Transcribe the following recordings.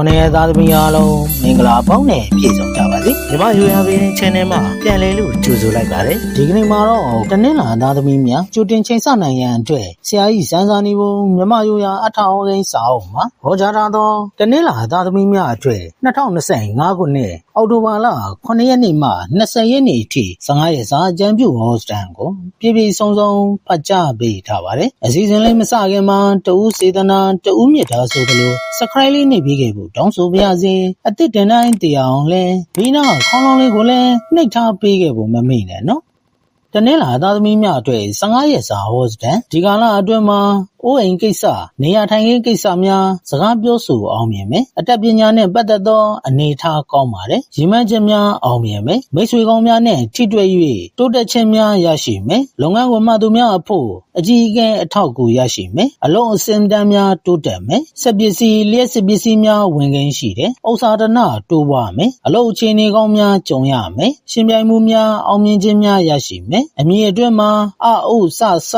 ခုနှစ်ရက်သားသမီးအားလုံးမင်္ဂလာပေါင်းနဲ့ပြည့်စုံကြပါစေညီမရိုးရပေးတဲ့ channel မှာပြန်လည်လို့ကြိုဆိုလိုက်ပါတယ်ဒီကနေ့မှာတော့တနင်္လာသားသမီးများကြိုတင်ချိန်ဆနိုင်ရန်အတွက်ဆရာကြီးစန်းစာနေပုံညီမရိုးရအထောက်အကိန်းစာအုပ်မှာဟောကြားထားသောတနင်္လာသားသမီးများအတွက်2025ခုနှစ်အောက်တိုဘာလ9ရက်နေ့မှ20ရက်နေ့အထိ15ရက်စာအကြံပြုဟောစတန်ကိုပြည့်ပြည့်စုံစုံဖတ်ကြားပေးထားပါတယ်အစီအစဉ်လေးမစခင်မှာတဦးစေတနာတဦးမြတ်တာဆိုသလို subscribe လေးနှိပ်ပေးခဲ့ဖို့တောင်းဆိုပါရစေအသစ်တင်တိုင်းတရားအောင်လဲဘီနာခေါင်းလောင်းလေးကိုလည်းနှိပ်ထားပေးခဲ့ဖို့မမေ့နဲ့နော်တနင်္လာသားသမီးများအတွက်15ရက်စာဟောစတန်ဒီကာလအတွင်းမှာ အိုးအိမ်ကိစ္စနေရာထိုင်ခင်းကိစ္စများစကားပြောဆိုအောင်မြင်မယ်အတတ်ပညာနဲ့ပတ်သက်သောအနေအထားကောင်းပါတယ်ရည်မှန်းချက်များအောင်မြင်မယ်မိတ်ဆွေကောင်းများနဲ့ထိတွေ့၍တိုးတက်ခြင်းများရရှိမယ်လုပ်ငန်းကိုမှသူများအဖို့အကြီးအကဲအထောက်အကူရရှိမယ်အလုံးအစင်တန်းများတိုးတက်မယ်စက်ပစ္စည်းလျှက်စစ်ပစ္စည်းများဝင်ကိန်းရှိတယ်ဥစ္စာဒနာတိုးပွားမယ်အလုံးအခြေအနေကောင်းများကြုံရမယ်ရှင်ပြိုင်မှုများအောင်မြင်ခြင်းများရရှိမယ်အမည်အတွင်းမှာအအုစစဇ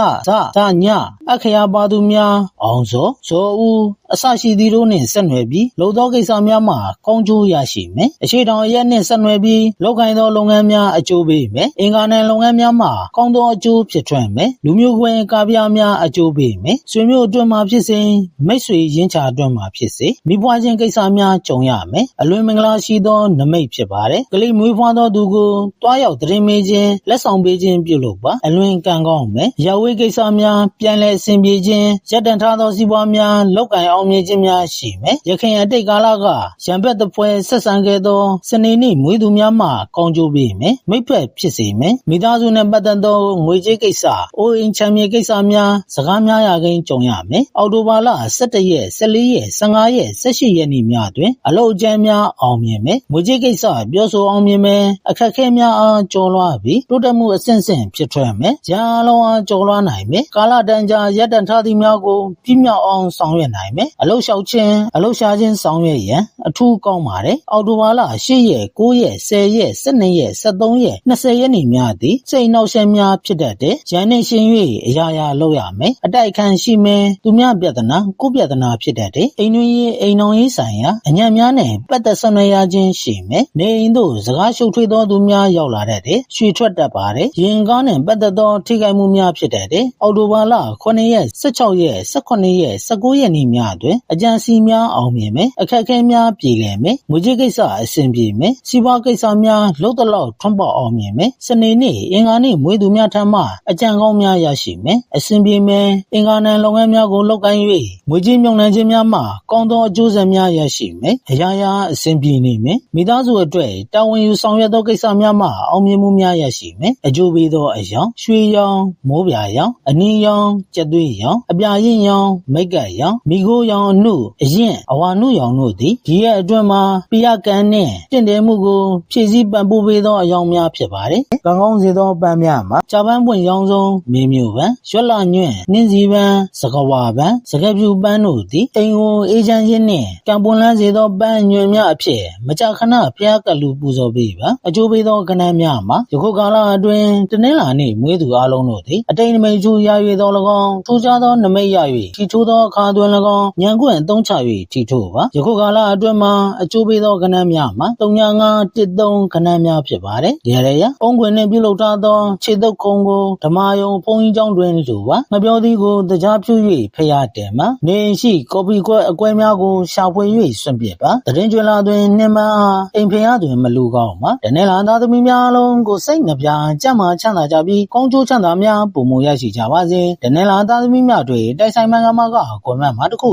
ဇညအခရာပါသူများအောင်စောဇောဦး အစရှိသည်တို့နှင့်ဆက်နွယ်ပြီးလုံသောကိစ္စများမှာကောင်းကျိုးရရှိမယ်အရှိတောင်ရက်နှင့်ဆက်နွယ်ပြီးလောက်ကိုင်းသောလုပ်ငန်းများအကျိုးပေးမယ်အင်္ဂါနယ်လုပ်ငန်းများမှာကောင်းသောအကျိုးဖြစ်ထွန်းမယ်လူမျိုးကွဲကားပြားများအကျိုးပေးမယ်ဆွေမျိုးအတွင်းမှာဖြစ်စေမိတ်ဆွေရင်းချအတွင်းမှာဖြစ်စေမိဘွားချင်းကိစ္စများကြုံရမယ်အလွန်မင်္ဂလာရှိသောနမိတ်ဖြစ်ပါတယ်ကလေးမွေးဖွားသောသူကိုတွားရောက်တရင်မေးခြင်းလက်ဆောင်ပေးခြင်းပြုလုပ်ပါအလွန်ကံကောင်းမယ်ရဝေးကိစ္စများပြန်လည်အဆင်ပြေခြင်းရပ်တန့်ထားသောစီးပွားများလောက်ကင်အောင်မြင်ခြင်းများရှိမယ်ရခိုင်အတိတ်ကာလကရံဘက်တစ်ပွဲဆက်ဆံခဲ့သောစနေနေ့မွေးသူများမှကောင်းကျိုးပေးမယ်မိတ်ဖက်ဖြစ်စေမယ်မိသားစုနှင့်ပတ်သက်သောငွေကြေးကိစ္စအိုးအိမ်ချမ်းမြေကိစ္စများစကားများရာကိန်းကြုံရမယ်အော်တိုဘာလ17ရက်14ရက်15ရက်18ရက်နေ့များတွင်အလုတ်အကျန်းများအောင်မြင်မယ်ငွေကြေးကိစ္စပြောဆိုအောင်မြင်မယ်အခက်အခဲများအားကျော်လွှားပြီးတိုးတက်မှုအဆင့်ဆင့်ဖြစ်ထွန်းမယ်ဂျာလုံးအားကျော်လွှားနိုင်မယ်ကာလတန်ကြာရပ်တန့်ထားသည့်များကိုပြည့်မြောက်အောင်ဆောင်ရွက်နိုင်မယ်အလုတ်လျှောက်ခြင်းအလုတ်ရှာခြင်းဆောင်ရွက်ရန်အထူးကောင်းပါတယ်အော်တိုဘာလ8ရက်9ရက်10ရက်12ရက်13ရက်20ရက်နေ့များသည်စိတ်နှောက်ယှက်များဖြစ်တတ်တဲ့ရန်နှင့်ရှင်၍အရာရာလုပ်ရမယ်အတိုက်ခံရှိမယ်သူများပြဿနာကိုယ့်ပြဿနာဖြစ်တတ်တဲ့အိမ်တွင်းရေးအိမ်တော်ရေးဆိုင်ရာအညံ့များနဲ့ပတ်သက်ဆက်နွယ်ရခြင်းရှိမယ်နေအိမ်သို့စကားရှုပ်ထွေးသောသူများရောက်လာတတ်တဲ့ရွှေထွက်တတ်ပါတယ်ရင်ကားနဲ့ပတ်သက်သောထိခိုက်မှုများဖြစ်တတ်တဲ့အော်တိုဘာလ9ရက်16ရက်18ရက်19ရက်နေ့များတွင် အကြံစီများ အောင်မြင်မယ် အခက်အခဲများ ပြေလည်မယ် ငွေကြေးကိစ္စ အဆင်ပြေမယ် စီးပွားကိစ္စများ လုံးတလောက် ထွန်းပေါက်အောင်မြင်မယ် စနေနေ့ အင်္ဂါနေ့ မွေးသူများထံမှ အကြံကောင်းများ ရရှိမယ် အဆင်ပြေမယ် အင်္ဂါနံလုပ်ငန်းများကို လုပ်ကိုင်း၍ငွေကြေးမြုံနှံခြင်းများမှ ကောင်းသောအကျိုးဆက်များ ရရှိမယ် အရာရာ အဆင်ပြေနေမယ် မိသားစုအတွက် တာဝန်ယူဆောင်ရွက်သော ကိစ္စများမှ အောင်မြင်မှုများ ရရှိမယ် အကျိုးပေးသောအယောင် ရွှေရောင် မိုးပြာရောင် အနီရောင် ကြက်သွေးရောင် အပြာရင့်ရောင် မိတ်ကပ်ရောင်မိခိုးရောင်အနှုအရင်အဝါနှုရောင်တို့သည်ဒီရဲ့အတွင်းမှာပိယကံနှင့်တင့်တယ်မှုကိုဖြည့်ဆည်းပံ့ပိုးပေးသောအယောင်များဖြစ်ပါတယ်။ကံကောင်းစေသောပန်းများမှာဂျပန်ပွင့်ရောင်စုံမင်းမျိုးပန်းရွက်လာညွန့်နှင်းစီပန်းစကဝါပန်းစကပြူပန်းတို့သည်အိမ်ကိုအေးချမ်းခြင်းနှင့်ကံပွန်လန်းစေသောပန်းညွန့်များအဖြစ်မကြာခဏဖျားကလူပူဇော်ပေးပါအကျိုးပေးသောကဏ္ဍများမှာယခုကာလအတွင်းတနင်္လာနေ့မွေးသူအလုံးတို့သည်အတိတ်နမိတ်ကျူရ၍သော၎င်းထူးခြားသောနမိတ်ရ၍ထီထိုးသောအခါတွင်၎င်းညံကွန့်သုံးချ၍ထီထိုးပါယခုကာလအတွင်းမှာအကျိုးပေးသောကဏ္ဍများမှာ3913ကဏ္ဍများဖြစ်ပါတယ်ဒီရရအုံးခွင်နှင့်ပြုလုပ်ထားသောခြေတုပ်ခုံကိုဓမ္မယုံဘုန်းကြီးကျောင်းတွင်လူပါငပြောသည်ကိုတရားပြု၍ဖျားတယ်မှာနေအိမ်ရှိကော်ပီကွက်အကွဲများကိုရှာဖွေ၍စွန့်ပစ်ပါတရင်ကျွလာတွင်နှင်းမအားအိမ်ဖျားတွင်မလူကောင်းပါတနေ့လာသားသမီးများအလုံးကိုစိတ်နှပြကြမ်းမာချမ်းသာကြပြီးကောင်းကျိုးချမ်းသာများပုံမူရရှိကြပါစေတနေ့လာသားသမီးများတွေတိုက်ဆိုင်မှန်ကမှကကွန်မန့်မှာတစ်ခု